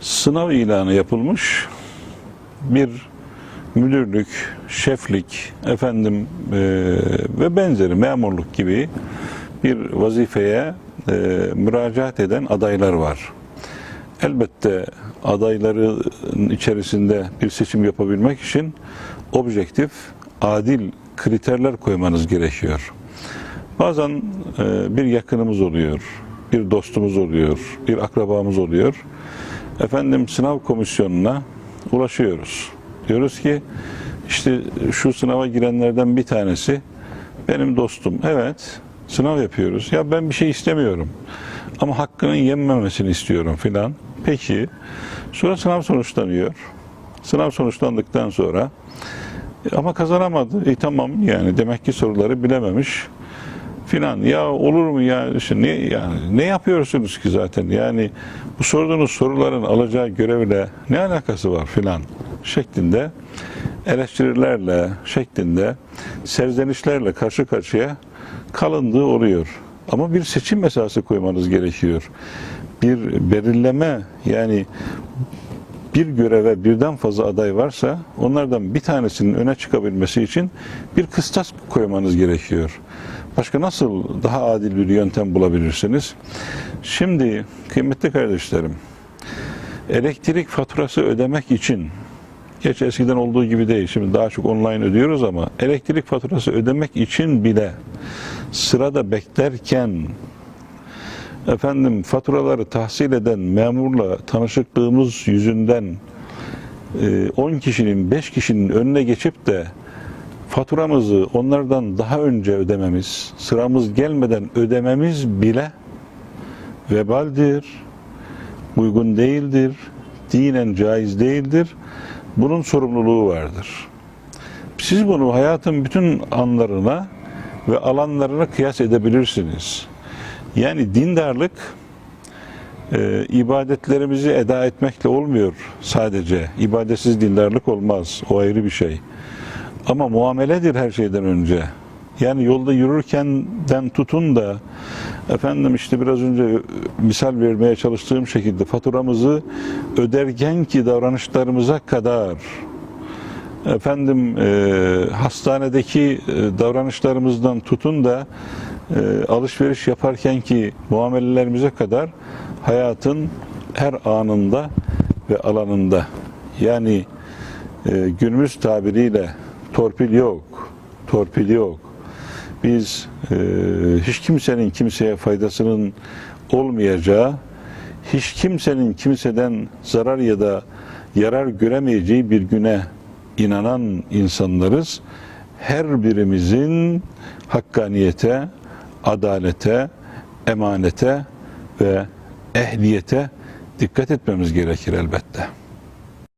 sınav ilanı yapılmış bir müdürlük, şeflik, efendim e, ve benzeri memurluk gibi bir vazifeye e, müracaat eden adaylar var. Elbette adayların içerisinde bir seçim yapabilmek için objektif, adil kriterler koymanız gerekiyor. Bazen e, bir yakınımız oluyor, bir dostumuz oluyor, bir akrabamız oluyor. Efendim sınav komisyonuna ulaşıyoruz. Diyoruz ki işte şu sınava girenlerden bir tanesi benim dostum. Evet sınav yapıyoruz. Ya ben bir şey istemiyorum. Ama hakkının yenmemesini istiyorum filan. Peki sonra sınav sonuçlanıyor. Sınav sonuçlandıktan sonra e, ama kazanamadı. E tamam yani demek ki soruları bilememiş filan. Ya olur mu ya işte ne yani ne yapıyorsunuz ki zaten? Yani bu sorduğunuz soruların alacağı görevle ne alakası var filan şeklinde eleştirilerle şeklinde serzenişlerle karşı karşıya kalındığı oluyor. Ama bir seçim esası koymanız gerekiyor. Bir belirleme yani bir göreve birden fazla aday varsa onlardan bir tanesinin öne çıkabilmesi için bir kıstas koymanız gerekiyor. Başka nasıl daha adil bir yöntem bulabilirsiniz? Şimdi kıymetli kardeşlerim, elektrik faturası ödemek için Geç eskiden olduğu gibi değil. Şimdi daha çok online ödüyoruz ama elektrik faturası ödemek için bile sırada beklerken efendim faturaları tahsil eden memurla tanışıklığımız yüzünden e, 10 kişinin 5 kişinin önüne geçip de faturamızı onlardan daha önce ödememiz, sıramız gelmeden ödememiz bile vebaldir, uygun değildir, dinen caiz değildir. Bunun sorumluluğu vardır. Siz bunu hayatın bütün anlarına ve alanlarına kıyas edebilirsiniz. Yani dindarlık e, ibadetlerimizi eda etmekle olmuyor sadece. İbadetsiz dindarlık olmaz. O ayrı bir şey. Ama muameledir her şeyden önce. Yani yolda yürürkenden tutun da efendim işte biraz önce misal vermeye çalıştığım şekilde faturamızı öderken ki davranışlarımıza kadar efendim e, hastanedeki e, davranışlarımızdan tutun da e, alışveriş yaparken ki muamelelerimize kadar hayatın her anında ve alanında yani e, günümüz tabiriyle torpil yok, torpil yok. Biz e, hiç kimsenin kimseye faydasının olmayacağı, hiç kimsenin kimseden zarar ya da yarar göremeyeceği bir güne inanan insanlarız. Her birimizin hakkaniyete, adalete, emanete ve ehliyete dikkat etmemiz gerekir elbette.